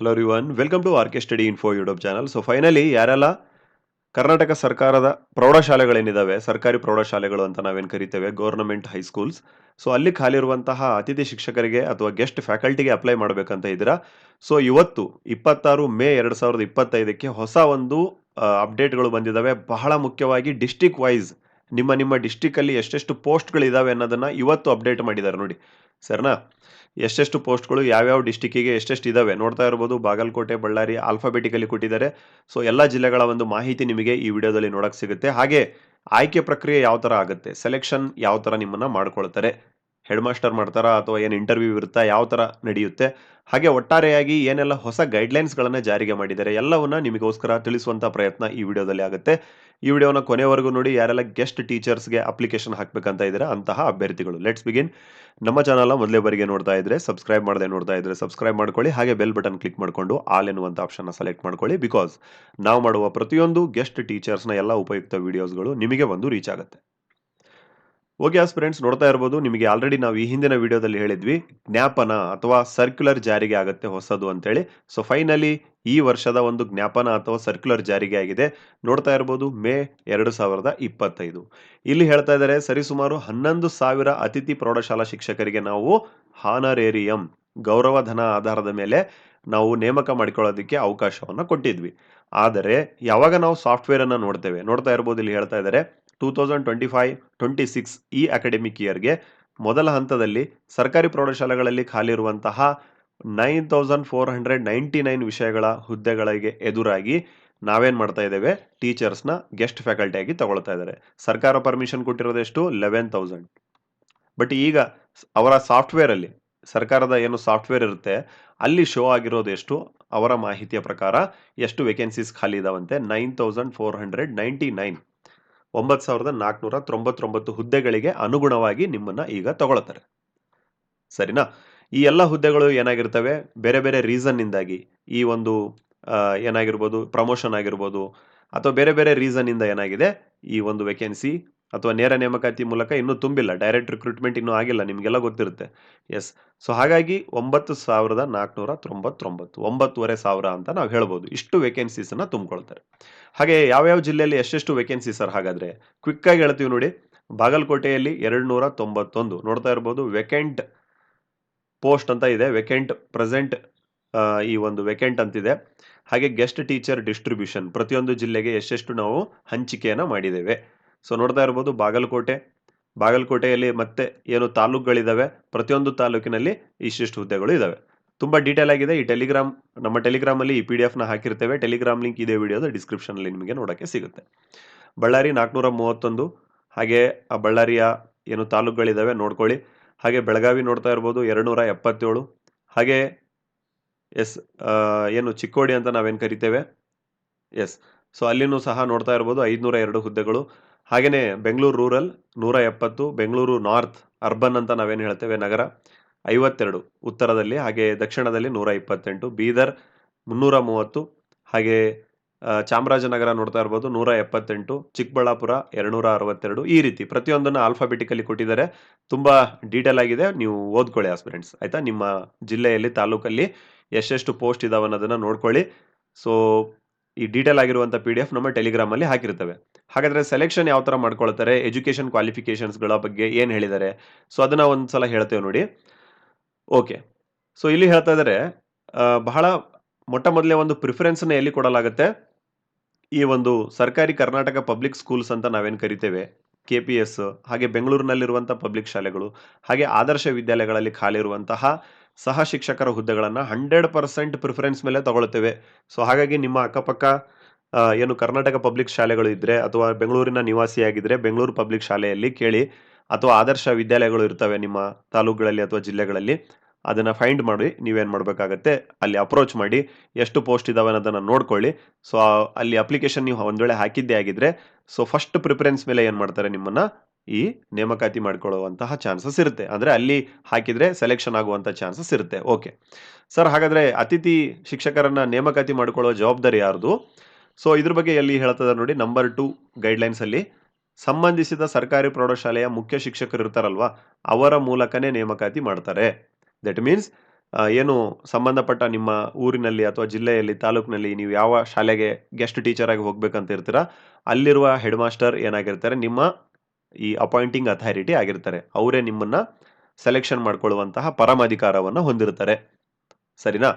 Hello ರಿವನ್ welcome to R K study info YouTube channel so finally ಯಾರೆಲ್ಲ ಕರ್ನಾಟಕ ಸರ್ಕಾರದ ಪ್ರೌಢಶಾಲೆಗಳೇನಿದ್ದಾವೆ ಸರ್ಕಾರಿ ಪ್ರೌಢಶಾಲೆಗಳು ಅಂತ ನಾವೇನು ಕರಿತೇವೆ ಗೌರ್ನಮೆಂಟ್ ಹೈಸ್ಕೂಲ್ಸ್ ಸೊ ಅಲ್ಲಿ ಖಾಲಿ ಇರುವಂತಹ ಅತಿಥಿ ಶಿಕ್ಷಕರಿಗೆ ಅಥವಾ ಗೆಸ್ಟ್ ಫ್ಯಾಕಲ್ಟಿಗೆ ಅಪ್ಲೈ ಮಾಡಬೇಕಂತ ಇದ್ದೀರಾ? ಸೊ ಇವತ್ತು, ಇಪ್ಪತ್ತಾರು ಮೇ ಎರಡು ಸಾವಿರದ ಇಪ್ಪತ್ತೈದಕ್ಕೆ ಹೊಸ ಒಂದು ಅಪ್ಡೇಟ್ಗಳು ಬಂದಿದ್ದಾವೆ ಬಹಳ ಮುಖ್ಯವಾಗಿ ಡಿಸ್ಟಿಕ್ ವೈಸ್ ನಿಮ್ಮ ನಿಮ್ಮ ಡಿಸ್ಟಿಕಲ್ಲಿ ಎಷ್ಟೆಷ್ಟು ಪೋಸ್ಟ್ಗಳಿದ್ದಾವೆ ಅನ್ನೋದನ್ನ ಇವತ್ತು ಅಪ್ಡೇಟ್ ಮಾಡಿದ್ದಾರೆ ನೋಡಿ. ಸರ್ನಾ, ಎಷ್ಟೆಷ್ಟು ಪೋಸ್ಟ್ಗಳು ಯಾವ್ಯಾವ ಡಿಸ್ಟಿಕ್ಕಿಗೆ ಎಷ್ಟೆಷ್ಟು ಇದ್ದಾವೆ ನೋಡ್ತಾ ಇರ್ಬೋದು, ಬಾಗಲಕೋಟೆ, ಬಳ್ಳಾರಿ ಆಲ್ಫಾಬೆಟಿಕಲಿ ಕೊಟ್ಟಿದ್ದಾರೆ. ಸೊ ಎಲ್ಲ ಜಿಲ್ಲೆಗಳ ಒಂದು ಮಾಹಿತಿ ನಿಮಗೆ ಈ ವಿಡಿಯೋದಲ್ಲಿ ನೋಡೋಕ್ಕೆ ಸಿಗುತ್ತೆ. ಹಾಗೆ ಆಯ್ಕೆ ಪ್ರಕ್ರಿಯೆ ಯಾವ ಥರ ಆಗುತ್ತೆ? ಸೆಲೆಕ್ಷನ್ ಯಾವ ಥರ ನಿಮ್ಮನ್ನು ಮಾಡ್ಕೊಳ್ತಾರೆ? ಹೆಡ್ ಮಾಸ್ಟರ್ ಮಾಡ್ತಾರಾ ಅಥವಾ ಏನು ಇಂಟರ್ವ್ಯೂ ಇರುತ್ತಾ ಯಾವ ಥರ ನಡೆಯುತ್ತೆ? ಹಾಗೆ ಒಟ್ಟಾರೆಯಾಗಿ ಏನೆಲ್ಲ ಹೊಸ ಗೈಡ್ಲೈನ್ಸ್ಗಳನ್ನು ಜಾರಿಗೆ ಮಾಡಿದ್ದಾರೆ ಎಲ್ಲವನ್ನ ನಿಮಗೋಸ್ಕರ ತಿಳಿಸುವಂಥ ಪ್ರಯತ್ನ ಈ ವಿಡಿಯೋದಲ್ಲಿ ಆಗುತ್ತೆ. ಈ ವಿಡಿಯೋನ ಕೊನೆವರೆಗೂ ನೋಡಿ, ಯಾರೆಲ್ಲ ಗೆಸ್ಟ್ ಟೀಚರ್ಸ್ಗೆ ಅಪ್ಲಿಕೇಶನ್ ಹಾಕಬೇಕಂತ ಇದ್ದಾರೆ ಅಂತಹ ಅಭ್ಯರ್ಥಿಗಳು. ಲೆಟ್ಸ್ ಬಿಗಿನ್ ನಮ್ಮ ಚಾನಲ್ನ ಮೊದಲೇ ಬರಿಗೆ ನೋಡ್ತಾ ಇದ್ರೆ ಸಬ್ಸ್ಕ್ರೈಬ್ ಮಾಡದೆ ನೋಡ್ತಾ ಇದ್ರೆ ಸಬ್ಸ್ಕ್ರೈಬ್ ಮಾಡ್ಕೊಳ್ಳಿ, ಹಾಗೆ ಬೆಲ್ ಬಟನ್ ಕ್ಲಿಕ್ ಮಾಡಿಕೊಂಡು ಆಲ್ ಎನ್ನುವಂಥ ಆಪ್ಷನ್ನ ಸೆಲೆಕ್ಟ್ ಮಾಡ್ಕೊಳ್ಳಿ ಬಿಕಾಸ್ ನಾವು ಮಾಡುವ ಪ್ರತಿಯೊಂದು ಗೆಸ್ಟ್ ಟೀಚರ್ಸ್ನ ಎಲ್ಲ ಉಪಯುಕ್ತ ವಿಡಿಯೋಸ್ಗಳು ನಿಮಗೆ ಒಂದು ರೀಚ್ ಆಗುತ್ತೆ. ಓಕೆ ಆಸ್ ಫ್ರೆಂಡ್ಸ್ ನೋಡ್ತಾ ಇರ್ಬೋದು. ನಿಮಗೆ ಆಲ್ರೆಡಿ ನಾವು ಈ ಹಿಂದಿನ ವಿಡಿಯೋದಲ್ಲಿ ಹೇಳಿದ್ವಿ, ಜ್ಞಾಪನ ಅಥವಾ ಸರ್ಕ್ಯುಲರ್ ಜಾರಿಗೆ ಆಗುತ್ತೆ ಹೊಸದು ಅಂತೇಳಿ. ಸೊ ಫೈನಲಿ ಈ ವರ್ಷದ ಒಂದು ಜ್ಞಾಪನ ಅಥವಾ ಸರ್ಕ್ಯುಲರ್ ಜಾರಿಗೆ ಆಗಿದೆ. ನೋಡ್ತಾ ಇರ್ಬೋದು ಮೇ ಎರಡು ಸಾವಿರದ ಇಪ್ಪತ್ತೈದು. ಇಲ್ಲಿ ಹೇಳ್ತಾ ಇದ್ದಾರೆ, ಸರಿಸುಮಾರು ಹನ್ನೊಂದು ಸಾವಿರ ಅತಿಥಿ ಪ್ರೌಢಶಾಲಾ ಶಿಕ್ಷಕರಿಗೆ ನಾವು ಹಾನರೇರಿಯಂ ಗೌರವಧನ ಆಧಾರದ ಮೇಲೆ ನಾವು ನೇಮಕ ಮಾಡಿಕೊಳ್ಳೋದಕ್ಕೆ ಅವಕಾಶವನ್ನು ಕೊಟ್ಟಿದ್ವಿ. ಆದರೆ ಯಾವಾಗ ನಾವು ಸಾಫ್ಟ್ವೇರ್ ಅನ್ನು ನೋಡ್ತೇವೆ? ನೋಡ್ತಾ ಇರ್ಬೋದು ಇಲ್ಲಿ ಹೇಳ್ತಾ ಇದ್ದಾರೆ. Two thousand twenty five twenty six ಈ ಅಕಾಡೆಮಿಕ್ ಇಯರ್ಗೆ ಮೊದಲ ಹಂತದಲ್ಲಿ ಸರ್ಕಾರಿ ಪ್ರೌಢಶಾಲೆಗಳಲ್ಲಿ ಖಾಲಿ ಇರುವಂತಹ nine thousand four hundred ninety nine ವಿಷಯಗಳ ಹುದ್ದೆಗಳಿಗೆ ಎದುರಾಗಿ ನಾವೇನ್ ಮಾಡ್ತಾ ಇದ್ದೇವೆ? ಟೀಚರ್ಸ್ನ ಗೆಸ್ಟ್ ಫ್ಯಾಕಲ್ಟಿಯಾಗಿ ತಗೊಳ್ತಾ ಇದ್ದಾರೆ. ಸರ್ಕಾರ ಪರ್ಮಿಷನ್ ಕೊಟ್ಟಿರೋದೆಷ್ಟು ಲೆವೆನ್ ತೌಸಂಡ್ ಬಟ್ ಈಗ ಅವರ ಸಾಫ್ಟ್ವೇರ್ ಅಲ್ಲಿ ಸರ್ಕಾರದ ಏನು ಸಾಫ್ಟ್ವೇರ್ ಇರುತ್ತೆ, ಅಲ್ಲಿ ಶೋ ಆಗಿರೋದು ಎಷ್ಟು? ಅವರ ಮಾಹಿತಿಯ ಪ್ರಕಾರ ಎಷ್ಟು ವೇಕೆನ್ಸೀಸ್ ಖಾಲಿ ಇದಾವಂತೆ? Nine thousand four hundred ninety nine ಒಂಬತ್ತು ಸಾವಿರದ ನಾಲ್ಕುನೂರ ತೊಂಬತ್ತೊಂಬತ್ತು ಹುದ್ದೆಗಳಿಗೆ ಅನುಗುಣವಾಗಿ ನಿಮ್ಮನ್ನು ಈಗ ತಗೊಳ್ತಾರೆ. ಸರಿನಾ? ಈ ಎಲ್ಲ ಹುದ್ದೆಗಳು ಏನಾಗಿರ್ತವೆ? ಬೇರೆ ಬೇರೆ ರೀಸನ್ನಿಂದಾಗಿ ಈ ಒಂದು ಏನಾಗಿರ್ಬೋದು ಪ್ರಮೋಷನ್ ಆಗಿರ್ಬೋದು, ಅಥವಾ ಬೇರೆ ಬೇರೆ ರೀಸನ್ನಿಂದ ಏನಾಗಿದೆ? ಈ ಒಂದು ವೇಕೆನ್ಸಿ ಅಥವಾ ನೇರ ನೇಮಕಾತಿ ಮೂಲಕ ಇನ್ನೂ ತುಂಬಿಲ್ಲ. ಡೈರೆಕ್ಟ್ ರಿಕ್ರೂಟ್ಮೆಂಟ್ ಇನ್ನೂ ಆಗಿಲ್ಲ. ನಿಮಗೆಲ್ಲ ಗೊತ್ತಿರುತ್ತೆ. ಎಸ್ ಸೊ ಹಾಗಾಗಿ ಒಂಬತ್ತು ಸಾವಿರದ ನಾಲ್ಕುನೂರ ತೊಂಬತ್ತೊಂಬತ್ತು, ಒಂಬತ್ತುವರೆ ಸಾವಿರ ಅಂತ ನಾವು ಹೇಳ್ಬೋದು. ಇಷ್ಟು ವೇಕೆನ್ಸೀಸನ್ನು ತುಂಬಿಕೊಳ್ತಾರೆ. ಹಾಗೆ ಯಾವ್ಯಾವ ಜಿಲ್ಲೆಯಲ್ಲಿ ಎಷ್ಟೆಷ್ಟು ವೇಕೆನ್ಸಿ ಸರ್ ಹಾಗಾದರೆ? ಕ್ವಿಕ್ಕಾಗಿ ಹೇಳ್ತೀವಿ ನೋಡಿ. ಬಾಗಲಕೋಟೆಯಲ್ಲಿ ಎರಡು ನೂರ ತೊಂಬತ್ತೊಂದು. ನೋಡ್ತಾ ಇರ್ಬೋದು ವೆಕೆಂಟ್ ಪೋಸ್ಟ್ ಅಂತ ಇದೆ. ವೆಕೆಂಟ್ ಪ್ರೆಸೆಂಟ್ ಈ ಒಂದು ವೆಕೆಂಟ್ ಅಂತಿದೆ. ಹಾಗೆ ಗೆಸ್ಟ್ ಟೀಚರ್ ಡಿಸ್ಟ್ರಿಬ್ಯೂಷನ್ ಪ್ರತಿಯೊಂದು ಜಿಲ್ಲೆಗೆ ಎಷ್ಟೆಷ್ಟು ನಾವು ಹಂಚಿಕೆಯನ್ನು ಮಾಡಿದ್ದೇವೆ. ಸೊ ನೋಡ್ತಾ ಇರ್ಬೋದು ಬಾಗಲಕೋಟೆ. ಬಾಗಲಕೋಟೆಯಲ್ಲಿ ಮತ್ತೆ ಏನು ತಾಲೂಕುಗಳಿದ್ದಾವೆ ಪ್ರತಿಯೊಂದು ತಾಲೂಕಿನಲ್ಲಿ ಇಷ್ಟಿಷ್ಟು ಹುದ್ದೆಗಳು ಇದ್ದಾವೆ ತುಂಬ ಡೀಟೇಲ್ ಆಗಿದೆ. ಈ ಟೆಲಿಗ್ರಾಮ್ ನಮ್ಮ ಟೆಲಿಗ್ರಾಮಲ್ಲಿ ಈ ಪಿ ಡಿ ಎಫ್ನ ಹಾಕಿರ್ತೇವೆ. ಟೆಲಿಗ್ರಾಮ್ ಲಿಂಕ್ ಇದೆ ವಿಡಿಯೋದ ಡಿಸ್ಕ್ರಿಪ್ಷನಲ್ಲಿ ನಿಮಗೆ ನೋಡೋಕ್ಕೆ ಸಿಗುತ್ತೆ. ಬಳ್ಳಾರಿ ನಾಲ್ಕುನೂರ ಮೂವತ್ತೊಂದು ಹಾಗೆ ಆ ಬಳ್ಳಾರಿಯ ಏನು ತಾಲೂಕುಗಳಿದ್ದಾವೆ ನೋಡ್ಕೊಳ್ಳಿ. ಹಾಗೆ ಬೆಳಗಾವಿ ನೋಡ್ತಾ ಇರ್ಬೋದು ಎರಡು ನೂರ ಎಪ್ಪತ್ತೇಳು ಹಾಗೆ ಎಸ್ ಏನು ಚಿಕ್ಕೋಡಿ ಅಂತ ನಾವೇನು ಕರಿತೇವೆ? ಎಸ್ ಸೊ ಅಲ್ಲಿನೂ ಸಹ ನೋಡ್ತಾ ಇರ್ಬೋದು ಐದುನೂರ ಎರಡು ಹುದ್ದೆಗಳು. ಹಾಗೆಯೇ ಬೆಂಗಳೂರು ರೂರಲ್ ನೂರ ಎಪ್ಪತ್ತು, ಬೆಂಗಳೂರು ನಾರ್ತ್, ಅರ್ಬನ್ ಅಂತ ನಾವೇನು ಹೇಳ್ತೇವೆ? ನಗರ ಐವತ್ತೆರಡು, ಉತ್ತರದಲ್ಲಿ ಹಾಗೆ ದಕ್ಷಿಣದಲ್ಲಿ ನೂರ ಇಪ್ಪತ್ತೆಂಟು, ಬೀದರ್ ಮುನ್ನೂರ ಮೂವತ್ತು, ಹಾಗೆ ಚಾಮರಾಜನಗರ ನೋಡ್ತಾ ಇರ್ಬೋದು ನೂರ ಎಪ್ಪತ್ತೆಂಟು, ಚಿಕ್ಕಬಳ್ಳಾಪುರ ಎರಡುನೂರ ಅರವತ್ತೆರಡು ಈ ರೀತಿ ಪ್ರತಿಯೊಂದನ್ನು ಆಲ್ಫಾಬೆಟಿಕಲಿ ಕೊಟ್ಟಿದ್ದಾರೆ. ತುಂಬ ಡೀಟೇಲ್ ಆಗಿದೆ, ನೀವು ಓದ್ಕೊಳ್ಳಿ ಆಸ್ಪಿರೆಂಟ್ಸ್ ಆಯಿತಾ? ನಿಮ್ಮ ಜಿಲ್ಲೆಯಲ್ಲಿ, ತಾಲೂಕಲ್ಲಿ ಎಷ್ಟೆಷ್ಟು ಪೋಸ್ಟ್ ಇದಾವೆ ಅನ್ನೋದನ್ನು ನೋಡ್ಕೊಳ್ಳಿ. ಸೊ ಈ ಡೀಟೇಲ್ ಆಗಿರುವಂಥ ಪಿ ಡಿ ಎಫ್ ನಮ್ಮ ಟೆಲಿಗ್ರಾಮಲ್ಲಿ ಹಾಕಿರ್ತವೆ ಹಾಗಾದರೆ ಸೆಲೆಕ್ಷನ್ ಯಾವ ಥರ ಮಾಡ್ಕೊಳ್ತಾರೆ ಎಜುಕೇಷನ್ ಕ್ವಾಲಿಫಿಕೇಷನ್ಸ್ಗಳ ಬಗ್ಗೆ ಏನು ಹೇಳಿದ್ದಾರೆ? ಸೊ ಅದನ್ನು ಒಂದು ಸಲ ಹೇಳ್ತೇವೆ ನೋಡಿ. ಓಕೆ ಸೊ ಇಲ್ಲಿ ಹೇಳ್ತಾ ಇದ್ದಾರೆ ಬಹಳ ಮೊಟ್ಟ ಮೊದಲೇ ಒಂದು ಪ್ರಿಫರೆನ್ಸನ್ನು ಎಲ್ಲಿ ಕೊಡಲಾಗುತ್ತೆ? ಈ ಒಂದು ಸರ್ಕಾರಿ ಕರ್ನಾಟಕ ಪಬ್ಲಿಕ್ ಸ್ಕೂಲ್ಸ್ ಅಂತ ನಾವೇನು ಕರಿತೇವೆ? ಕೆ ಪಿ ಎಸ್ ಹಾಗೆ ಬೆಂಗಳೂರಿನಲ್ಲಿರುವಂಥ ಪಬ್ಲಿಕ್ ಶಾಲೆಗಳು, ಹಾಗೆ ಆದರ್ಶ ವಿದ್ಯಾಲಯಗಳಲ್ಲಿ ಖಾಲಿ ಇರುವಂತಹ ಸಹ ಶಿಕ್ಷಕರ ಹುದ್ದೆಗಳನ್ನು ಹಂಡ್ರೆಡ್ ಪರ್ಸೆಂಟ್ ಪ್ರಿಫರೆನ್ಸ್ ಮೇಲೆ ತಗೊಳ್ತೇವೆ. ಸೊ ಹಾಗಾಗಿ ನಿಮ್ಮ ಅಕ್ಕಪಕ್ಕ ಏನು ಕರ್ನಾಟಕ ಪಬ್ಲಿಕ್ ಶಾಲೆಗಳು ಇದ್ದರೆ ಅಥವಾ ಬೆಂಗಳೂರಿನ ನಿವಾಸಿಯಾಗಿದ್ದರೆ ಬೆಂಗಳೂರು ಪಬ್ಲಿಕ್ ಶಾಲೆಯಲ್ಲಿ ಕೇಳಿ ಅಥವಾ ಆದರ್ಶ ವಿದ್ಯಾಲಯಗಳು ಇರ್ತವೆ ನಿಮ್ಮ ತಾಲೂಕುಗಳಲ್ಲಿ ಅಥವಾ ಜಿಲ್ಲೆಗಳಲ್ಲಿ, ಅದನ್ನು ಫೈಂಡ್ ಮಾಡಿ ನೀವೇನು ಮಾಡಬೇಕಾಗತ್ತೆ ಅಲ್ಲಿ ಅಪ್ರೋಚ್ ಮಾಡಿ ಎಷ್ಟು ಪೋಸ್ಟ್ ಇದಾವೆ ಅನ್ನೋದನ್ನು ನೋಡ್ಕೊಳ್ಳಿ. ಸೊ ಅಲ್ಲಿ ಅಪ್ಲಿಕೇಶನ್ ನೀವು ಒಂದು ವೇಳೆ ಹಾಕಿದ್ದೇ ಆಗಿದ್ರೆ ಸೊ ಫಸ್ಟ್ ಪ್ರಿಫರೆನ್ಸ್ ಮೇಲೆ ಏನು ಮಾಡ್ತಾರೆ ನಿಮ್ಮನ್ನು ಈ ನೇಮಕಾತಿ ಮಾಡ್ಕೊಳ್ಳುವಂತಹ ಚಾನ್ಸಸ್ ಇರುತ್ತೆ. ಅಂದರೆ ಅಲ್ಲಿ ಹಾಕಿದರೆ ಸೆಲೆಕ್ಷನ್ ಆಗುವಂಥ ಚಾನ್ಸಸ್ ಇರುತ್ತೆ. ಓಕೆ ಸರ್ ಹಾಗಾದರೆ ಅತಿಥಿ ಶಿಕ್ಷಕರನ್ನು ನೇಮಕಾತಿ ಮಾಡಿಕೊಳ್ಳೋ ಜವಾಬ್ದಾರಿ ಯಾರ್ದು? ಸೊ ಇದ್ರ ಬಗ್ಗೆ ಎಲ್ಲಿ ಹೇಳ್ತದೆ ನೋಡಿ ನಂಬರ್ ಟು ಗೈಡ್ಲೈನ್ಸಲ್ಲಿ ಸಂಬಂಧಿಸಿದ ಸರ್ಕಾರಿ ಪ್ರೌಢಶಾಲೆಯ ಮುಖ್ಯ ಶಿಕ್ಷಕರು ಇರ್ತಾರಲ್ವಾ, ಅವರ ಮೂಲಕನೇ ನೇಮಕಾತಿ ಮಾಡ್ತಾರೆ. ದಟ್ ಮೀನ್ಸ್ ಏನು ಸಂಬಂಧಪಟ್ಟ ನಿಮ್ಮ ಊರಿನಲ್ಲಿ ಅಥವಾ ಜಿಲ್ಲೆಯಲ್ಲಿ, ತಾಲೂಕಿನಲ್ಲಿ ನೀವು ಯಾವ ಶಾಲೆಗೆ ಗೆಸ್ಟ್ ಟೀಚರ್ ಆಗಿ ಹೋಗ್ಬೇಕಂತ ಇರ್ತೀರಾ, ಅಲ್ಲಿರುವ ಹೆಡ್ ಮಾಸ್ಟರ್ ಏನಾಗಿರ್ತಾರೆ, ನಿಮ್ಮ ಈ ಅಪಾಯಿಂಟಿಂಗ್ ಅಥಾರಿಟಿ ಆಗಿರ್ತಾರೆ. ಅವರೇ ನಿಮ್ಮನ್ನ ಸೆಲೆಕ್ಷನ್ ಮಾಡ್ಕೊಳ್ಳುವಂತಹ ಪರಮಾಧಿಕಾರವನ್ನು ಹೊಂದಿರ್ತಾರೆ. ಸರಿನಾ?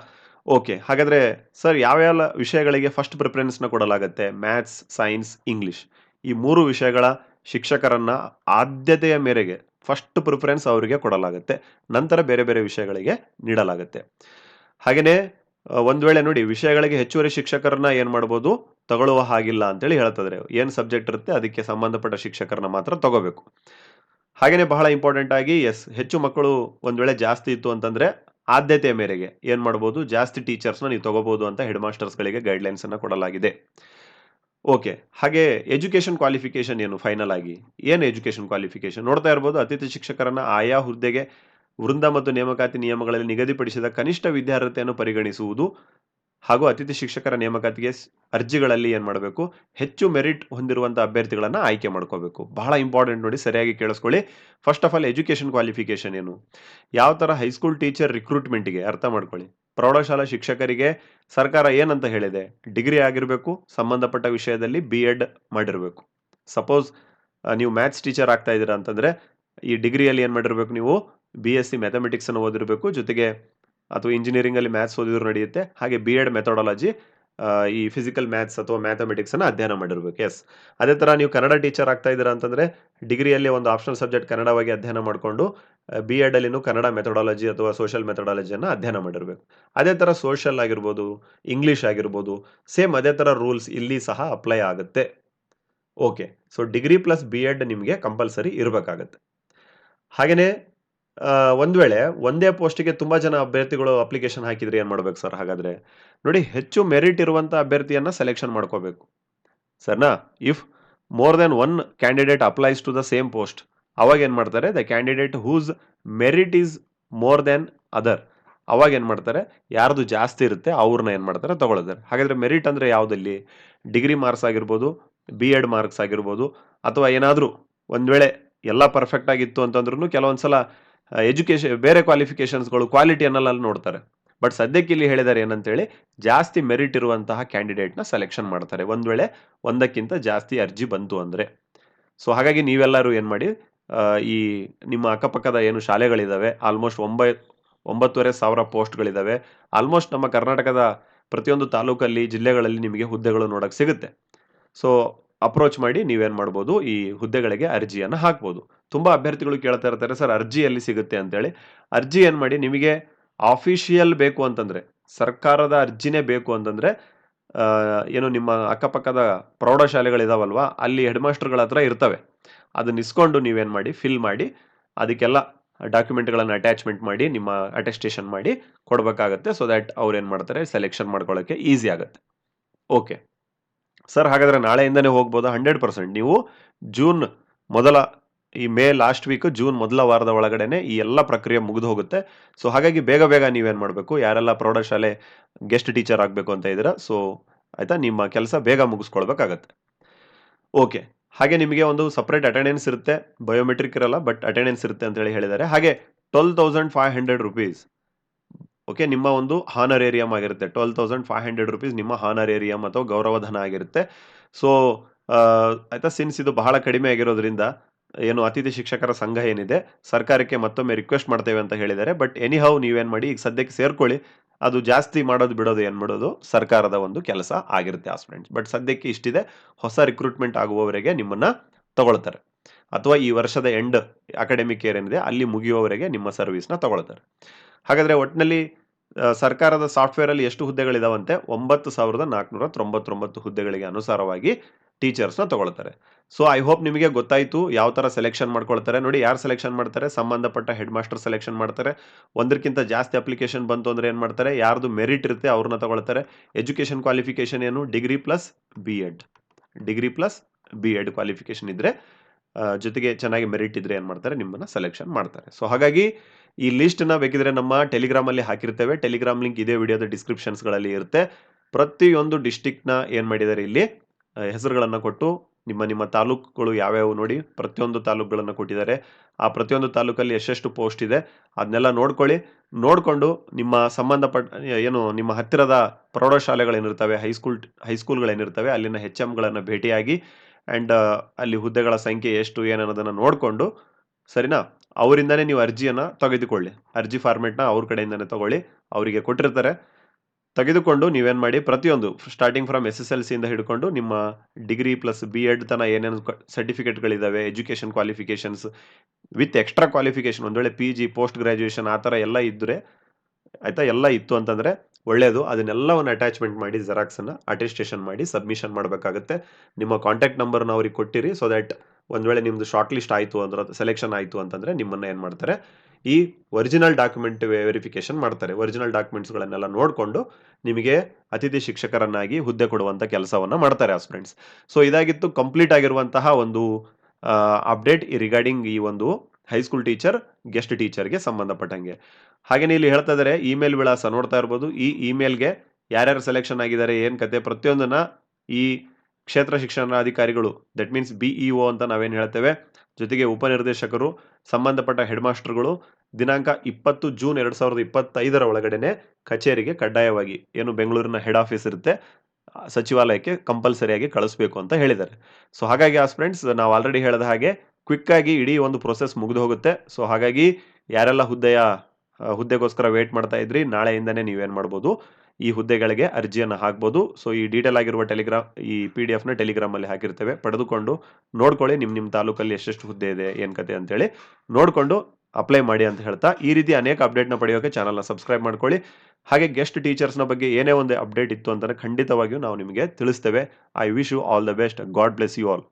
ಓಕೆ ಹಾಗಾದ್ರೆ ಸರ್ ಯಾವ್ಯಾವ ವಿಷಯಗಳಿಗೆ ಫಸ್ಟ್ ಪ್ರಿಫರೆನ್ಸ್ನ ಕೊಡಲಾಗುತ್ತೆ? ಮ್ಯಾಥ್ಸ್ ಸೈನ್ಸ್ ಇಂಗ್ಲಿಷ್ ಈ ಮೂರು ವಿಷಯಗಳ ಶಿಕ್ಷಕರನ್ನ ಆದ್ಯತೆಯ ಮೇರೆಗೆ ಫಸ್ಟ್ ಪ್ರಿಫರೆನ್ಸ್ ಅವರಿಗೆ ಕೊಡಲಾಗುತ್ತೆ. ನಂತರ ಬೇರೆ ಬೇರೆ ವಿಷಯಗಳಿಗೆ ನೀಡಲಾಗುತ್ತೆ. ಹಾಗೆಯೇ ಒಂದ್ ವೇಳೆ ನೋಡಿ, ವಿಷಯಗಳಿಗೆ ಹೆಚ್ಚುವರಿ ಶಿಕ್ಷಕರನ್ನ ಏನು ಮಾಡ್ಬೋದು? ತಗೊಳ್ಳುವ ಹಾಗಿಲ್ಲ ಅಂತೇಳಿ ಹೇಳ್ತದ್ರೆ, ಏನು ಸಬ್ಜೆಕ್ಟ್ ಇರುತ್ತೆ ಅದಕ್ಕೆ ಸಂಬಂಧಪಟ್ಟ ಶಿಕ್ಷಕರನ್ನ ಮಾತ್ರ ತಗೋಬೇಕು. ಹಾಗೇನೆ ಬಹಳ ಇಂಪಾರ್ಟೆಂಟ್ ಆಗಿ, ಎಸ್, ಹೆಚ್ಚು ಮಕ್ಕಳು ಒಂದ್ ವೇಳೆ ಜಾಸ್ತಿ ಇತ್ತು ಅಂತಂದ್ರೆ, ಆದ್ಯತೆಯ ಮೇರೆಗೆ ಏನ್ ಮಾಡ್ಬೋದು? ಜಾಸ್ತಿ ಟೀಚರ್ಸ್ನ ನೀವು ತಗೋಬಹುದು ಅಂತ ಹೆಡ್ ಮಾಸ್ಟರ್ಸ್ಗಳಿಗೆ ಅನ್ನ ಕೊಡಲಾಗಿದೆ. ಓಕೆ, ಹಾಗೆ ಎಜುಕೇಶನ್ ಕ್ವಾಲಿಫಿಕೇಶನ್ ಏನು ಫೈನಲ್ ಆಗಿ? ಏನು ಎಜುಕೇಶನ್ ಕ್ವಾಲಿಫಿಕೇಶನ್ ನೋಡ್ತಾ ಇರ್ಬೋದು, ಅತಿಥಿ ಶಿಕ್ಷಕರನ್ನ ಆಯಾ ಹುದ್ದೆಗೆ ವೃಂದ ಮತ್ತು ನೇಮಕಾತಿ ನಿಯಮಗಳಲ್ಲಿ ನಿಗದಿಪಡಿಸಿದ ಕನಿಷ್ಠ ವಿದ್ಯಾರ್ಹತೆಯನ್ನು ಪರಿಗಣಿಸುವುದು ಹಾಗೂ ಅತಿಥಿ ಶಿಕ್ಷಕರ ನೇಮಕಾತಿಗೆ ಅರ್ಜಿಗಳಲ್ಲಿ ಏನು ಮಾಡಬೇಕು? ಹೆಚ್ಚು ಮೆರಿಟ್ ಹೊಂದಿರುವಂಥ ಅಭ್ಯರ್ಥಿಗಳನ್ನು ಆಯ್ಕೆ ಮಾಡ್ಕೋಬೇಕು. ಬಹಳ ಇಂಪಾರ್ಟೆಂಟ್ ನೋಡಿ ಸರಿಯಾಗಿ ಕೇಳಿಸ್ಕೊಳ್ಳಿ. First of all education qualification ಏನು? ಯಾವ ಥರ ಹೈಸ್ಕೂಲ್ ಟೀಚರ್ ರಿಕ್ರೂಟ್ಮೆಂಟ್ಗೆ ಅರ್ಥ ಮಾಡ್ಕೊಳ್ಳಿ. ಪ್ರೌಢಶಾಲಾ ಶಿಕ್ಷಕರಿಗೆ ಸರ್ಕಾರ ಏನಂತ ಹೇಳಿದೆ? ಡಿಗ್ರಿ ಆಗಿರಬೇಕು, ಸಂಬಂಧಪಟ್ಟ ವಿಷಯದಲ್ಲಿ ಬಿ ಎಡ್ ಮಾಡಿರಬೇಕು. ಸಪೋಸ್ ನೀವು ಮ್ಯಾಥ್ಸ್ ಟೀಚರ್ ಆಗ್ತಾ ಇದ್ದೀರಾ ಅಂತಂದ್ರೆ ಈ ಡಿಗ್ರಿಯಲ್ಲಿ ಏನು ಮಾಡಿರಬೇಕು ನೀವು? ಬಿ ಎಸ್ ಸಿ ಮ್ಯಾಥಮೆಟಿಕ್ಸ್ ಅನ್ನು ಓದಿರಬೇಕು. ಜೊತೆಗೆ ಅಥವಾ ಇಂಜಿನಿಯರಿಂಗ್ ಅಲ್ಲಿ ಮ್ಯಾಥ್ಸ್ ಓದಿದ್ರು ನಡೆಯುತ್ತೆ. ಹಾಗೆ ಬಿ ಎಡ್ ಮೆಥಡಾಲಜಿ ಈ ಫಿಸಿಕಲ್ ಮ್ಯಾಥ್ಸ್ ಅಥವಾ ಮ್ಯಾಥಮೆಟಿಕ್ಸ್ ಅನ್ನ ಅಧ್ಯಯನ ಮಾಡಿರ್ಬೇಕು. ಎಸ್ ಅದೇ ತರ ನೀವು ಕನ್ನಡ ಟೀಚರ್ ಆಗ್ತಾ ಇದ್ದೀರಾ ಅಂತಂದ್ರೆ, ಡಿಗ್ರಿಯಲ್ಲಿ ಒಂದು ಆಪ್ಷನಲ್ ಸಬ್ಜೆಕ್ಟ್ ಕನ್ನಡವಾಗಿ ಅಧ್ಯಯನ ಮಾಡಿಕೊಂಡು ಬಿ ಎಡ್ ಅಲ್ಲಿನೂ ಕನ್ನಡ ಮೆಥಡಾಲಜಿ ಅಥವಾ ಸೋಷಿಯಲ್ ಮೆಥಡಾಲಜಿಯನ್ನು ಅಧ್ಯಯನ ಮಾಡಿರಬೇಕು. ಅದೇ ತರ ಸೋಷಿಯಲ್ ಆಗಿರ್ಬೋದು ಇಂಗ್ಲಿಷ್ ಆಗಿರ್ಬೋದು ಸೇಮ್ ಅದೇ ತರ ರೂಲ್ಸ್ ಇಲ್ಲಿ ಸಹ ಅಪ್ಲೈ ಆಗುತ್ತೆ. Okay so degree plus B Ed ನಿಮಗೆ ಕಂಪಲ್ಸರಿ ಇರಬೇಕಾಗತ್ತೆ. ಹಾಗೆಯೇ ಒಂದು ವೇಳೆ ಒಂದೇ ಪೋಸ್ಟಿಗೆ ತುಂಬಾ ಜನ ಅಭ್ಯರ್ಥಿಗಳು ಅಪ್ಲಿಕೇಶನ್ ಹಾಕಿದ್ರೆ ಏನು ಮಾಡ್ಬೇಕು ಸರ್ ಹಾಗಾದ್ರೆ? ನೋಡಿ, ಹೆಚ್ಚು ಮೆರಿಟ್ ಇರುವಂತ ಅಭ್ಯರ್ಥಿಯನ್ನ ಸೆಲೆಕ್ಷನ್ ಮಾಡ್ಕೋಬೇಕು. ಸರ್ನಾ if more than one candidate applies to the same post ಅವಾಗ ಏನು ಮಾಡ್ತಾರೆ? The candidate whose merit is more than other ಅವಾಗ ಏನು ಮಾಡ್ತಾರೆ? ಯಾರ್ದು ಜಾಸ್ತಿ ಇರುತ್ತೆ ಅವ್ರನ್ನ ಏನು ಮಾಡ್ತಾರೆ? ತಗೊಳ್ತಾರೆ. ಹಾಗಾದ್ರೆ ಮೆರಿಟ್ ಅಂದ್ರೆ ಯಾವುದಲ್ಲಿ? ಡಿಗ್ರಿ ಮಾರ್ಕ್ಸ್ ಆಗಿರ್ಬೋದು ಬಿ ಎಡ್ ಮಾರ್ಕ್ಸ್ ಆಗಿರ್ಬೋದು, ಅಥವಾ ಏನಾದರೂ ಒಂದು ವೇಳೆ ಎಲ್ಲ ಪರ್ಫೆಕ್ಟ್ ಆಗಿತ್ತು ಅಂತಂದ್ರೂ ಕೆಲವೊಂದ್ಸಲ ಎಜುಕೇಶನ್ ಬೇರೆ ಕ್ವಾಲಿಫಿಕೇಶನ್ಸ್ಗಳು ಕ್ವಾಲಿಟಿಯನ್ನೆಲ್ಲ ನೋಡ್ತಾರೆ. ಬಟ್ ಸದ್ಯಕ್ಕೆ ಇಲ್ಲಿ ಹೇಳಿದ್ದಾರೆ ಏನಂತೇಳಿ, ಜಾಸ್ತಿ ಮೆರಿಟ್ ಇರುವಂತಹ ಕ್ಯಾಂಡಿಡೇಟ್ನ ಸೆಲೆಕ್ಷನ್ ಮಾಡ್ತಾರೆ. ಒಂದು ವೇಳೆ ಒಂದಕ್ಕಿಂತ ಜಾಸ್ತಿ ಅರ್ಜಿ ಬಂತು ಅಂದರೆ. ಸೊ ಹಾಗಾಗಿ ನೀವೆಲ್ಲರೂ ಏನು ಮಾಡಿ ಈ ನಿಮ್ಮ ಅಕ್ಕಪಕ್ಕದ ಏನು ಶಾಲೆಗಳಿದ್ದಾವೆ ಆಲ್ಮೋಸ್ಟ್ ಒಂಬೈ, ಒಂಬತ್ತುವರೆ ಸಾವಿರ ಪೋಸ್ಟ್ಗಳಿದ್ದಾವೆ ಆಲ್ಮೋಸ್ಟ್ ನಮ್ಮ ಕರ್ನಾಟಕದ ಪ್ರತಿಯೊಂದು ತಾಲೂಕಲ್ಲಿ, ಜಿಲ್ಲೆಗಳಲ್ಲಿ ನಿಮಗೆ ಹುದ್ದೆಗಳು ನೋಡೋಕ್ಕೆ ಸಿಗುತ್ತೆ. ಸೊ ಅಪ್ರೋಚ್ ಮಾಡಿ ನೀವೇನು ಮಾಡ್ಬೋದು, ಈ ಹುದ್ದೆಗಳಿಗೆ ಅರ್ಜಿಯನ್ನು ಹಾಕ್ಬೋದು. ತುಂಬ ಅಭ್ಯರ್ಥಿಗಳು ಕೇಳ್ತಾ ಇರ್ತಾರೆ, ಸರ್, ಅರ್ಜಿ ಎಲ್ಲಿ ಸಿಗುತ್ತೆ? ಅಂತೇಳಿ. ಅರ್ಜಿ ಏನು ಮಾಡಿ, ನಿಮಗೆ ಆಫೀಷಿಯಲ್ ಬೇಕು ಅಂತಂದ್ರೆ, ಸರ್ಕಾರದ ಅರ್ಜಿನೇ ಬೇಕು ಅಂತಂದ್ರೆ ಏನು ನಿಮ್ಮ ಅಕ್ಕಪಕ್ಕದ ಪ್ರೌಢಶಾಲೆಗಳಿದಾವಲ್ವಾ, ಅಲ್ಲಿ ಹೆಡ್ ಮಾಸ್ಟರ್ಗಳ ಹತ್ರ ಇರ್ತವೆ. ಅದನ್ನ ಇಸ್ಕೊಂಡು ನೀವೇನು ಮಾಡಿ, ಫಿಲ್ ಮಾಡಿ, ಅದಕ್ಕೆಲ್ಲ ಡಾಕ್ಯುಮೆಂಟ್ಗಳನ್ನು ಅಟ್ಯಾಚ್ಮೆಂಟ್ ಮಾಡಿ, ನಿಮ್ಮ ಅಟೆಸ್ಟೇಷನ್ ಮಾಡಿ ಕೊಡಬೇಕಾಗತ್ತೆ ಸೊ ದ್ಯಾಟ್ ಅವ್ರು ಏನು ಮಾಡ್ತಾರೆ, ಸೆಲೆಕ್ಷನ್ ಮಾಡ್ಕೊಳ್ಳೋಕ್ಕೆ ಈಸಿ ಆಗುತ್ತೆ. ಓಕೆ. ಸರ್, ಹಾಗಾದರೆ ನಾಳೆಯಿಂದನೇ ಹೋಗ್ಬೋದಾ? Hundred percent. ನೀವು ಜೂನ್ ಮೊದಲ, ಈ ಮೇ ಲಾಸ್ಟ್ ವೀಕ್, ಜೂನ್ ಮೊದಲ ವಾರದ ಒಳಗಡೆನೆ ಈ ಎಲ್ಲ ಪ್ರಕ್ರಿಯೆ ಮುಗಿದು ಹೋಗುತ್ತೆ. ಸೊ, ಹಾಗಾಗಿ ಬೇಗ ಬೇಗ ನೀವೇನು ಮಾಡಬೇಕು? ಯಾರೆಲ್ಲ ಪ್ರೌಢಶಾಲೆ ಗೆಸ್ಟ್ ಟೀಚರ್ ಆಗಬೇಕು ಅಂತ ಇದ್ದೀರಾ? ಸೊ, ಆಯಿತಾ? ನಿಮ್ಮ ಕೆಲಸ ಬೇಗ ಮುಗಿಸ್ಕೊಳ್ಬೇಕಾಗತ್ತೆ. ಓಕೆ. ಹಾಗೆ ನಿಮಗೆ ಒಂದು ಸಪ್ರೇಟ್ ಅಟೆಂಡೆನ್ಸ್ ಇರುತ್ತೆ. ಬಯೋಮೆಟ್ರಿಕ್ ಇರಲ್ಲ, ಬಟ್ ಅಟೆಂಡೆನ್ಸ್ ಇರುತ್ತೆ ಅಂತ ಹೇಳಿ ಹೇಳಿದ್ದಾರೆ. ಹಾಗೆ twelve thousand five hundred rupees okay ನಿಮ್ಮ ಒಂದು ಹಾನರ್ ಏರಿಯಮ್ ಆಗಿರುತ್ತೆ. Twelve thousand five hundred rupees ನಿಮ್ಮ ಹಾನರ್ ಅಥವಾ ಗೌರವಧನ ಆಗಿರುತ್ತೆ. ಸೊ ಆಯ್ತಾ? ಸಿನ್ಸ್ ಇದು ಬಹಳ ಕಡಿಮೆ ಆಗಿರೋದ್ರಿಂದ ಏನು ಅತಿಥಿ ಶಿಕ್ಷಕರ ಸಂಘ ಏನಿದೆ, ಸರ್ಕಾರಕ್ಕೆ ಮತ್ತೊಮ್ಮೆ ರಿಕ್ವೆಸ್ಟ್ ಮಾಡ್ತೇವೆ ಅಂತ ಹೇಳಿದ್ದಾರೆ. ಬಟ್ ಎನಿ ಹೌ ನೀವೇನು ಮಾಡಿ, ಈಗ ಸದ್ಯಕ್ಕೆ ಸೇರ್ಕೊಳ್ಳಿ. ಅದು ಜಾಸ್ತಿ ಮಾಡೋದು ಬಿಡೋದು ಏನು ಮಾಡೋದು? ಸರ್ಕಾರದ ಒಂದು ಕೆಲಸ ಆಗಿರುತ್ತೆ ಆ ಸ್ಟೂಡೆಂಟ್ಸ್ ಬಟ್ ಸದ್ಯಕ್ಕೆ ಇಷ್ಟಿದೆ. ಹೊಸ ರಿಕ್ರೂಟ್ಮೆಂಟ್ ಆಗುವವರೆಗೆ ನಿಮ್ಮನ್ನು ತಗೊಳ್ತಾರೆ. ಅಥವಾ ಈ ವರ್ಷದ ಎಂಡ್ ಅಕಾಡೆಮಿಕ್ ಇಯರ್ ಏನಿದೆ, ಅಲ್ಲಿ ಮುಗಿಯುವವರೆಗೆ ನಿಮ್ಮ ಸರ್ವಿಸ್ನ ತಗೊಳ್ತಾರೆ. ಹಾಗಾದ್ರೆ ಒಟ್ಟಿನಲ್ಲಿ ಸರ್ಕಾರದ ಸಾಫ್ಟ್ವೇರಲ್ಲಿ ಎಷ್ಟು ಹುದ್ದೆಗಳಿದಾವಂತೆ? ಒಂಬತ್ತು ಸಾವಿರದ ನಾಲ್ಕುನೂರ ತೊಂಬತ್ತೊಂಬತ್ತು ಹುದ್ದೆಗಳಿಗೆ ಅನುಸಾರವಾಗಿ ಟೀಚರ್ಸ್ನ ತಗೊಳ್ತಾರೆ. ಸೊ ಐ ಹೋಪ್ ನಿಮಗೆ ಗೊತ್ತಾಯಿತು ಯಾವ ಥರ ಸೆಲೆಕ್ಷನ್ ಮಾಡ್ಕೊಳ್ತಾರೆ. ನೋಡಿ, ಯಾರು ಸೆಲೆಕ್ಷನ್ ಮಾಡ್ತಾರೆ? ಸಂಬಂಧಪಟ್ಟ ಹೆಡ್ ಮಾಸ್ಟರ್ ಸೆಲೆಕ್ಷನ್ ಮಾಡ್ತಾರೆ. ಒಂದಕ್ಕಿಂತ ಜಾಸ್ತಿ ಅಪ್ಲಿಕೇಶನ್ ಬಂತು ಅಂದರೆ ಏನು ಮಾಡ್ತಾರೆ? ಯಾರ್ದು ಮೆರಿಟ್ ಇರುತ್ತೆ ಅವ್ರನ್ನ ತಗೊಳ್ತಾರೆ. ಎಜುಕೇಷನ್ ಕ್ವಾಲಿಫಿಕೇಶನ್ ಏನು? Degree plus B Ed degree plus B Ed qualification ಇದ್ದರೆ ಜೊತೆಗೆ ಚೆನ್ನಾಗಿ ಮೆರಿಟ್ ಇದ್ದರೆ ಏನು ಮಾಡ್ತಾರೆ? ನಿಮ್ಮನ್ನು ಸೆಲೆಕ್ಷನ್ ಮಾಡ್ತಾರೆ. ಸೊ ಹಾಗಾಗಿ ಈ ಲಿಸ್ಟ್ನ ಬೇಕಿದ್ರೆ ನಮ್ಮ ಟೆಲಿಗ್ರಾಮ್ ಅಲ್ಲಿ ಹಾಕಿರ್ತೇವೆ. ಟೆಲಿಗ್ರಾಮ್ ಲಿಂಕ್ ಇದೇ ವಿಡಿಯೋದ ಡಿಸ್ಕ್ರಿಪ್ಷನ್ಸ್ಗಳಲ್ಲಿ ಇರುತ್ತೆ. ಪ್ರತಿಯೊಂದು ಡಿಸ್ಟಿಕ್ನ ಏನು ಮಾಡಿದ್ದಾರೆ ಇಲ್ಲಿ? ಹೆಸರುಗಳನ್ನು ಹೆಸರುಗಳನ್ನ ಕೊಟ್ಟು ನಿಮ್ಮ ನಿಮ್ಮ ತಾಲೂಕುಗಳು ಯಾವ್ಯಾವು ನೋಡಿ ಪ್ರತಿಯೊಂದು ತಾಲೂಕುಗಳನ್ನು ಕೊಟ್ಟಿದ್ದಾರೆ. ಆ ಪ್ರತಿಯೊಂದು ತಾಲೂಕಲ್ಲಿ ಎಷ್ಟೆಷ್ಟು ಪೋಸ್ಟ್ ಇದೆ ಅದನ್ನೆಲ್ಲ ನೋಡ್ಕೊಳ್ಳಿ. ನೋಡಿಕೊಂಡು ನಿಮ್ಮ ಸಂಬಂಧಪಟ್ಟ ಏನು ನಿಮ್ಮ ಹತ್ತಿರದ ಪ್ರೌಢಶಾಲೆಗಳೇನಿರ್ತವೆ ಹೈಸ್ಕೂಲ್ ಹೈಸ್ಕೂಲ್ಗಳೇನಿರ್ತವೆ ಅಲ್ಲಿನ ಹೆಚ್ ಎಮ್ಗಳನ್ನು ಭೇಟಿಯಾಗಿ ಆ್ಯಂಡ್ ಅಲ್ಲಿ ಹುದ್ದೆಗಳ ಸಂಖ್ಯೆ ಎಷ್ಟು ಏನನ್ನೋದನ್ನು ನೋಡಿಕೊಂಡು, ಸರಿನಾ? ಅವರಿಂದನೇ ನೀವು ಅರ್ಜಿಯನ್ನು ತೆಗೆದುಕೊಳ್ಳಿ. ಅರ್ಜಿ ಫಾರ್ಮೆಟ್ನ ಅವ್ರ ಕಡೆಯಿಂದನೇ ತಗೊಳ್ಳಿ. ಅವರಿಗೆ ಕೊಟ್ಟಿರ್ತಾರೆ. ತೆಗೆದುಕೊಂಡು ನೀವೇನು ಮಾಡಿ ಪ್ರತಿಯೊಂದು starting from S S L ಸಿಯಿಂದ ಹಿಡ್ಕೊಂಡು ನಿಮ್ಮ ಡಿಗ್ರಿ ಪ್ಲಸ್ ಬಿ ಎಡ್ ತನಕ ಏನೇನು ಸರ್ಟಿಫಿಕೇಟ್ಗಳಿದ್ದಾವೆ education qualifications with extra qualification ಒಂದು ವೇಳೆ ಪಿ ಜಿ ಪೋಸ್ಟ್ ಗ್ರ್ಯಾಜುಯೇಷನ್ ಆ ಥರ ಎಲ್ಲ ಇದ್ದರೆ ಆಯಿತಾ? ಎಲ್ಲ ಇತ್ತು ಅಂತಂದರೆ ಒಳ್ಳೆಯದು ಅದನ್ನೆಲ್ಲವನ್ನು ಅಟ್ಯಾಚ್ಮೆಂಟ್ ಮಾಡಿ ಜೆರಾಕ್ಸನ್ನು ಅಟೆಸ್ಟೇಷನ್ ಮಾಡಿ ಸಬ್ಮಿಷನ್ ಮಾಡಬೇಕಾಗುತ್ತೆ. ನಿಮ್ಮ ಕಾಂಟ್ಯಾಕ್ಟ್ ನಂಬರ್ನ ಅವ್ರಿಗೆ ಕೊಟ್ಟಿರಿ ಸೊ ದ್ಯಾಟ್ ಒಂದು ವೇಳೆ ನಿಮ್ಮದು ಶಾರ್ಟ್ ಲಿಸ್ಟ್ ಆಯಿತು ಅಂದ್ರೆ ಸೆಲೆಕ್ಷನ್ ಆಯಿತು ಅಂತಂದರೆ ನಿಮ್ಮನ್ನು ಏನು ಮಾಡ್ತಾರೆ? ಈ ಒರಿಜಿನಲ್ ಡಾಕ್ಯುಮೆಂಟ್ ವೆರಿಫಿಕೇಶನ್ ಮಾಡ್ತಾರೆ. ಒರಿಜಿನಲ್ ಡಾಕ್ಯುಮೆಂಟ್ಸ್ಗಳನ್ನೆಲ್ಲ ನೋಡಿಕೊಂಡು ನಿಮಗೆ ಅತಿಥಿ ಶಿಕ್ಷಕರನ್ನಾಗಿ ಹುದ್ದೆ ಕೊಡುವಂಥ ಕೆಲಸವನ್ನು ಮಾಡ್ತಾರೆ ಸ್ಟೂಡೆಂಟ್ಸ್ ಸೊ ಇದಾಗಿತ್ತು ಕಂಪ್ಲೀಟ್ ಆಗಿರುವಂತಹ ಒಂದು ಅಪ್ಡೇಟ್ ಈ ರಿಗಾರ್ಡಿಂಗ್ ಈ ಒಂದು ಹೈಸ್ಕೂಲ್ ಟೀಚರ್ ಗೆಸ್ಟ್ ಟೀಚರ್ಗೆ ಸಂಬಂಧಪಟ್ಟಂಗೆ. ಹಾಗೆಯೇ ಇಲ್ಲಿ ಹೇಳ್ತಾ ಇದ್ದಾರೆ ಇಮೇಲ್ ವಿಳಾಸ ನೋಡ್ತಾ ಇರ್ಬೋದು. ಈ ಇಮೇಲ್ಗೆ ಯಾರ್ಯಾರು ಸೆಲೆಕ್ಷನ್ ಆಗಿದ್ದಾರೆ, ಏನು ಕತೆ, ಪ್ರತಿಯೊಂದನ್ನ ಈ ಕ್ಷೇತ್ರ ಶಿಕ್ಷಣಾಧಿಕಾರಿಗಳು ದಟ್ ಮೀನ್ಸ್ ಬಿಇಒ ಅಂತ ನಾವೇನು ಹೇಳ್ತೇವೆ? ಜೊತೆಗೆ ಉಪನಿರ್ದೇಶಕರು, ಸಂಬಂಧಪಟ್ಟ ಹೆಡ್ ಮಾಸ್ಟರ್ಗಳು ದಿನಾಂಕ ಇಪ್ಪತ್ತು ಜೂನ್ ಎರಡು ಸಾವಿರದ ಇಪ್ಪತ್ತೈದರ ಒಳಗಡೆನೆ ಕಚೇರಿಗೆ ಕಡ್ಡಾಯವಾಗಿ, ಏನು ಬೆಂಗಳೂರಿನ ಹೆಡ್ ಆಫೀಸ್ ಇರುತ್ತೆ ಸಚಿವಾಲಯಕ್ಕೆ ಕಂಪಲ್ಸರಿಯಾಗಿ ಕಳಿಸ್ಬೇಕು ಅಂತ ಹೇಳಿದ್ದಾರೆ. ಸೊ ಹಾಗಾಗಿ ಆ ಫ್ರೆಂಡ್ಸ್ ನಾವು ಆಲ್ರೆಡಿ ಹೇಳಿದ ಹಾಗೆ ಕ್ವಿಕ್ ಆಗಿ ಇಡೀ ಒಂದು ಪ್ರೊಸೆಸ್ ಮುಗಿದು ಹೋಗುತ್ತೆ. ಸೊ ಹಾಗಾಗಿ ಯಾರೆಲ್ಲ ಹುದ್ದೆಯ ಹುದ್ದೆಗೋಸ್ಕರ ವೇಟ್ ಮಾಡ್ತಾ ಇದ್ರಿ, ನಾಳೆಯಿಂದನೇ ನೀವೇನು ಮಾಡ್ಬೋದು? ಈ ಹುದ್ದೆಗಳಿಗೆ ಅರ್ಜಿಯನ್ನು ಹಾಕ್ಬೋದು. ಸೊ ಈ ಡೀಟೇಲ್ ಆಗಿರುವ ಟೆಲಿಗ್ರಾಮ್ ಈ ಪಿ ಡಿ ಎಫ್ನ ಟೆಲಿಗ್ರಾಮಲ್ಲಿ ಹಾಕಿರ್ತೇವೆ. ಪಡೆದುಕೊಂಡು ನೋಡ್ಕೊಳ್ಳಿ ನಿಮ್ಮ ನಿಮ್ಮ ತಾಲೂಕಲ್ಲಿ ಎಷ್ಟೆಷ್ಟು ಹುದ್ದೆ ಇದೆ, ಏನು ಕತೆ ಅಂತೇಳಿ. ನೋಡಿಕೊಂಡು ಅಪ್ಲೈ ಮಾಡಿ ಅಂತ ಹೇಳ್ತಾ, ಈ ರೀತಿ ಅನೇಕ ಅಪ್ಡೇಟ್ನ ಪಡೆಯೋಕೆ ಚಾನಲ್ನ ಸಬ್ಸ್ಕ್ರೈಬ್ ಮಾಡ್ಕೊಳ್ಳಿ. ಹಾಗೆ ಗೆಸ್ಟ್ ಟೀಚರ್ಸ್ನ ಬಗ್ಗೆ ಏನೇ ಒಂದು ಅಪ್ಡೇಟ್ ಇತ್ತು ಅಂತಂದರೆ ಖಂಡಿತವಾಗಿಯೂ ನಾವು ನಿಮಗೆ ತಿಳಿಸ್ತೇವೆ. I wish you all the best God bless you all